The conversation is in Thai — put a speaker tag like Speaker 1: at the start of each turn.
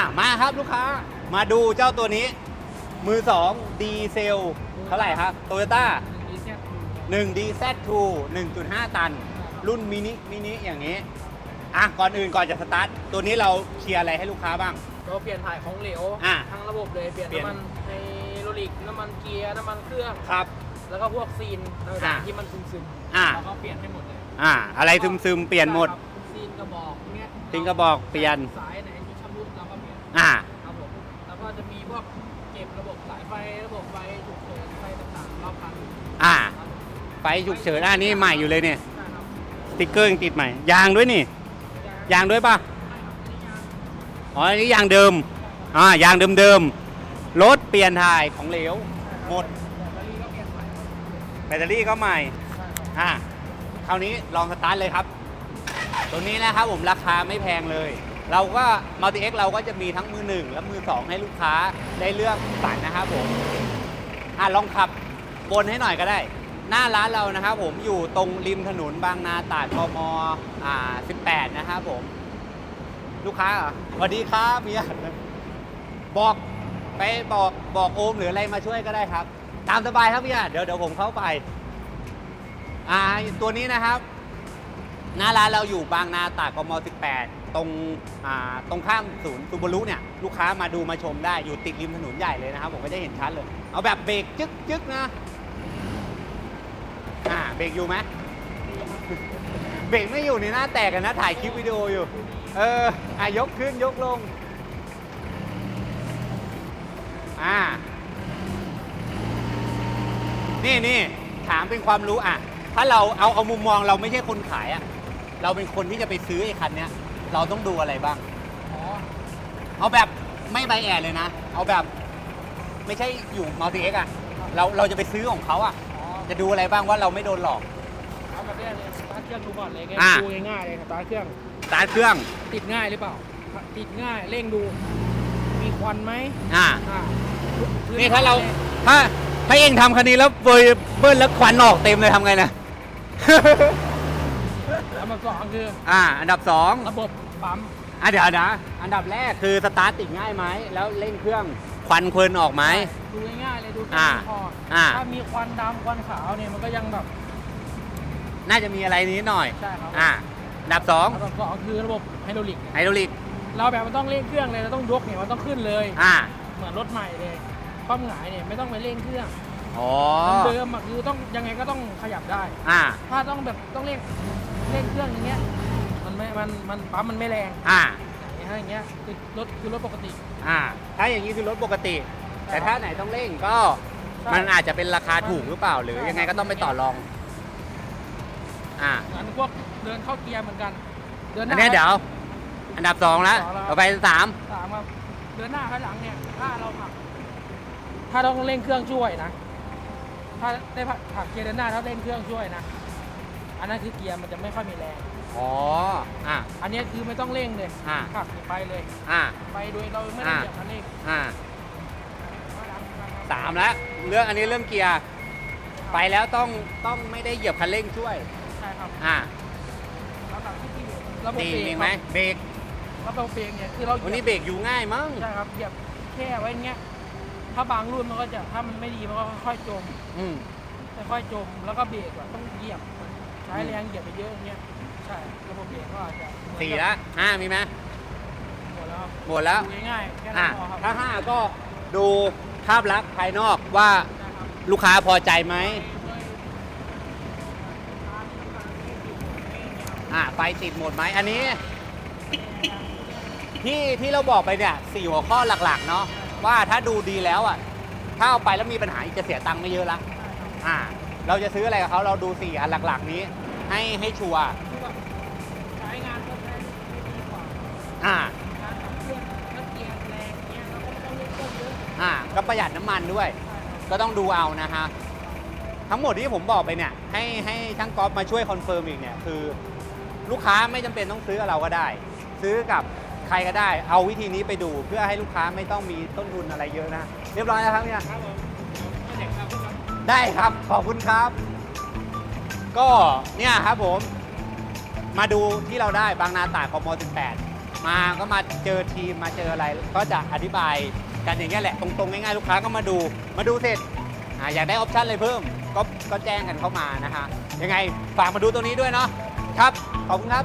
Speaker 1: อะมาครับลูกค้ามาดูเจ้าตัวนี้ มือ2ดีเซลเท่าไหร่ครับโตโยต้า
Speaker 2: ดีเซล
Speaker 1: 1 DZ2 1.5 ตัน รุ่นมินิมินิอย่างนี้อะก่อนอื่นก่อนจะสตาร์ทตัวนี้เราเคลียร์อะไรให้ลูกค้าบ้าง
Speaker 2: เราเปลี่ยนถ่ายของเหลว
Speaker 1: อะ
Speaker 2: ทั้งระบบเลยเปลี่ยน
Speaker 1: เปลี่ยน
Speaker 2: น้ำมันไฮโดรลิกน้ำมันเกียร์น้ำมันเครื่อง
Speaker 1: ครับ
Speaker 2: แล้วก็พวกซีน
Speaker 1: อะ
Speaker 2: ต่างๆที่มันซึมๆ
Speaker 1: อะ
Speaker 2: เราก็เปลี่ยนให้หมดเลย
Speaker 1: อะอะไรซึมซึมๆเปลี่ยนหมด
Speaker 2: ใช่ครับซีนกระบอกเนี้ย
Speaker 1: ซีนกระบอกเปลี่ยน
Speaker 2: สายไหนที่ชำรุด เราก็เปลี่ยน
Speaker 1: อะ
Speaker 2: ครับผม แล้วก็จะมีพวกเก็บระบบสายไฟ ระบบไฟฉุกเฉินไฟต่างๆรอบคัน
Speaker 1: อะ
Speaker 2: ครับผม
Speaker 1: ไฟฉุกเฉินอะนี่ใหม่อยู่เลยเนี่ย
Speaker 2: ใช่ครับ
Speaker 1: สติ๊กเกอร์ยังติดใหม่ ยางด้วยนี่ ยางด้วยป่ะ อ๋อ อันนี้ยางเดิม อ่า ยางเดิมๆรถเปลี่ยนถ่ายของเหลว หมด
Speaker 2: แบตเตอรี่ก็เปลี่ยนใหม่
Speaker 1: แบตเตอรี่ก็ใหม่
Speaker 2: ใช่ครับ
Speaker 1: อะคราวนี้ลองสตาร์ทเลยครับ ตัวนี้นะครับผมราคาไม่แพงเลย เราก็มัลติเอ็กเราก็จะมีทั้งมือหนึ่งและมือสองให้ลูกค้าได้เลือกสรรนะครับผมอะลองขับบนให้หน่อยก็ได้ หน้าร้านเรานะครับผมอยู่ตรงริมถนนบางนาตราดกมอ่า18 นะครับผม ลูกค้าเหรอสวัสดีครับเมียบอกไปบอกบอกโอมหรืออะไรมาช่วยก็ได้ครับ ตามสบายครับพี่เดี๋ยวเดี๋ยวผมเข้าไปอ่าตัวนี้นะครับ หน้าร้านเราอยู่บางนาตราดกม18 ตรงตรงข้ามศูนย์ซูบารุเนี่ยลูกค้ามาดูมาชมได้อยู่ติดริมถนนใหญ่เลยนะครับ ผมก็จะเห็นชัดเลย เอาแบบเบรกจึ๊กจึ๊กนะอ่าเบรกอยู่ไหมเบรกไม่อยู่ในหน้าแตกกันนะ ถ่ายคลิปวิดีโออยู่ เอออะยกขึ้นยกลง อ่า นี่นี่ถามเป็นความรู้อะ ถ้าเราเอาเอามุมมองเราไม่ใช่คนขายอะ เราเป็นคนที่จะไปซื้อไอ้คันเนี้ย เราต้องดูอะไรบ้าง
Speaker 2: อ๋อ
Speaker 1: เอาแบบไม่ใบแอดเลยนะ เอาแบบไม่ใช่อยู่มัลติเอ็กอะเราเราจะไปซื้อของเขาอะ
Speaker 2: อ๋อ
Speaker 1: จะดูอะไรบ้างว่าเราไม่โดนหลอก
Speaker 2: เอาแบบแรกเลยสตาร์ทเครื่องดูก่อนเลยไง
Speaker 1: อ่า
Speaker 2: ดูง่ายๆเลยสตาร์ทเครื่อง
Speaker 1: สตาร์ทเครื่อง
Speaker 2: ติดง่ายหรือเปล่า ติดง่ายเร่งดู มีควันไหม
Speaker 1: อ่า
Speaker 2: อ่าพื้
Speaker 1: นี่ถ้าเราถ้าถ้าเองทำคันนี้แล้วเบยเบิ้ลแล้วควันออกเต็มเลยทำไงนะ
Speaker 2: อันดับสองคือ
Speaker 1: อ่า อันดับสอง
Speaker 2: ระบบปั๊ม
Speaker 1: อะเดี๋ยวนะ อันดับแรกคือสตาร์ทติดง่ายไหมแล้วเร่งเครื่องควันควันออกไหม
Speaker 2: ดูง่ายๆเลยดูแค่
Speaker 1: อ่า
Speaker 2: นี้พออา ถ้ามีควันดำควันขาวเนี่ยมันก็ยังแบบ
Speaker 1: น่าจะมีอะไรนิดหน่อย
Speaker 2: ใช่ครับ
Speaker 1: อ่าอันดับสอง
Speaker 2: อันดับสองคือระบบไฮดรอลิก
Speaker 1: ไฮดรอลิก
Speaker 2: เราแบบมันต้องเร่งเครื่องเลยเราต้องยกเนี่ยมันต้องขึ้นเลย
Speaker 1: อ่า
Speaker 2: เหมือนรถใหม่เลยความหงายเนี่ยไม่ต้องไปเร่งเครื่อง
Speaker 1: อ๋อ
Speaker 2: เดิมๆอะคือต้องยังไงก็ต้องขยับได้
Speaker 1: อ่า
Speaker 2: ถ้าต้องแบบต้องเร่ง เร่งเครื่องอย่างเงี้ยมันไม่มันมันปั๊มมันไม่แรง
Speaker 1: อ่า
Speaker 2: อย่างเงี้ยอย่างเงี้ยคือรถคือรถปกติ
Speaker 1: อ่า ถ้าอย่างนี้คือรถปกติ แต่ถ้าไหนต้องเร่งก็
Speaker 2: ใช่
Speaker 1: มันอาจจะเป็นราคาถูกหรือเปล่า หรือ
Speaker 2: ใช่
Speaker 1: ยังไงก็ต้องไปต่อรอง อ่า
Speaker 2: เหมือนพวกเดินเข้าเกียร์เหมือนกันเดินห
Speaker 1: อัน
Speaker 2: น้า
Speaker 1: นี้เดี๋ยว อันดับสองแล้ว
Speaker 2: สองแล้ว
Speaker 1: ต่อไปสาม
Speaker 2: สามครับเดินหน้าข้างหลังเนี่ยถ้าเราผลักถ้าต้องเร่งเครื่องช่วยนะ ถ้าได้ผลักผลักเกียร์เดินหน้าถ้าเร่งเครื่องช่วยนะ อันนั้นคือเกียร์มันจะไม่ค่อยมีแรง
Speaker 1: อ๋อ อ่า
Speaker 2: อันเนี้ยคือไม่ต้องเร่งเลย
Speaker 1: อ่า
Speaker 2: ผลักไปเลย
Speaker 1: อ่า
Speaker 2: ไปโดยเราไม่ได้
Speaker 1: อ่า
Speaker 2: เหยียบคันเร่ง
Speaker 1: อ่า
Speaker 2: ข้างหลังข้างหลัง
Speaker 1: สามแล้ว เรื่องอันนี้เรื่องเกียร์ ไปแล้วต้องต้องไม่ได้เหยียบคันเร่งช่วย
Speaker 2: ใช่ครับ
Speaker 1: อ่า
Speaker 2: ระดับที่สี่ระบบ
Speaker 1: ดี
Speaker 2: เบรก
Speaker 1: มีไหมเบรก
Speaker 2: ระบบเบรกเนี่ยคือเราเห
Speaker 1: วัน
Speaker 2: ยี
Speaker 1: นี้
Speaker 2: ยบ
Speaker 1: เบรกอยู่ง่ายมั้ง
Speaker 2: ใช่ครับเหยียบแค่ไว้อย่างเงี้ย ถ้าบางรุ่นมันก็จะถ้ามันไม่ดีมันก็ค่อยๆจม
Speaker 1: อืม
Speaker 2: ค่อยๆจมแล้วก็เบรกอะต้องเหยียบ ใช้แรงเหยียบไปเยอะอย่างเงี้ยใช่ระบบเบรกก็อาจจะเหมือนกับ
Speaker 1: สี่ละห้ามีไหม
Speaker 2: หมดแล้วครับ
Speaker 1: หมดแล้ว
Speaker 2: ดูง่ายๆแค่นั้
Speaker 1: อะ
Speaker 2: นพอครับ
Speaker 1: ถ้าห้าก็ดูภาพลักษณ์ภายนอกว่า
Speaker 2: ใช่ครับ
Speaker 1: ลูกค้าพอใจไหมอ่าไฟติดหมดไหมอันนี้ ที่ที่เราบอกไปเนี่ยสี่หัวข้อหลักๆ เนาะว่าถ้าดูดีแล้วอะถ้าเอาไปแล้วมีปัญหาอีกจะเสียตังค์ไม่เยอะละอ่า เราจะซื้ออะไรกับเขาเราดูสี่อันหลัก ๆ นี้ ให้ให้ชัวร์
Speaker 2: คือแบบใช้งานก็ใช้ไม่ดีกว่า
Speaker 1: อ่า
Speaker 2: การขับเคลื่อนถ้าเกียร์แรงเงี้ยเราก็ไม่ต้องเล่นเครื่องเยอะ
Speaker 1: อ่า ก็ประหยัดน้ำมันด้วย
Speaker 2: ใช่ครับ
Speaker 1: ก็ต้องดูเอานะฮะ ทั้งหมดที่ผมบอกไปเนี่ย ให้ให้ช่างกอล์ฟมาช่วยคอนเฟิร์มอีกเนี่ย คือ ลูกค้าไม่จำเป็นต้องซื้อกับเราก็ได้ ซื้อกับใครก็ได้ เอาวิธีนี้ไปดูเพื่อให้ลูกค้าไม่ต้องมีต้นทุนอะไรเยอะนะ เรียบร้อยแล้วครับเนี่ย
Speaker 2: ครับผมก็เด็กครับครับ
Speaker 1: ได้ครับ ขอบคุณครับ ก็เนี่ยครับผม มาดูที่เราได้บางนาตราดคอมม18มาก็มาเจอทีมมาเจออะไร ก็จะอธิบายกันอย่างเงี้ยแหละตรงๆง่ายๆลูกค้าก็มาดู มาดูเสร็จอ่าอยากได้ออปชั่นอะไรเพิ่ม ก็ก็แจ้งกันเข้ามานะฮะยังไงฝากมาดูตัวนี้ด้วยเนาะครับขอบคุณครับ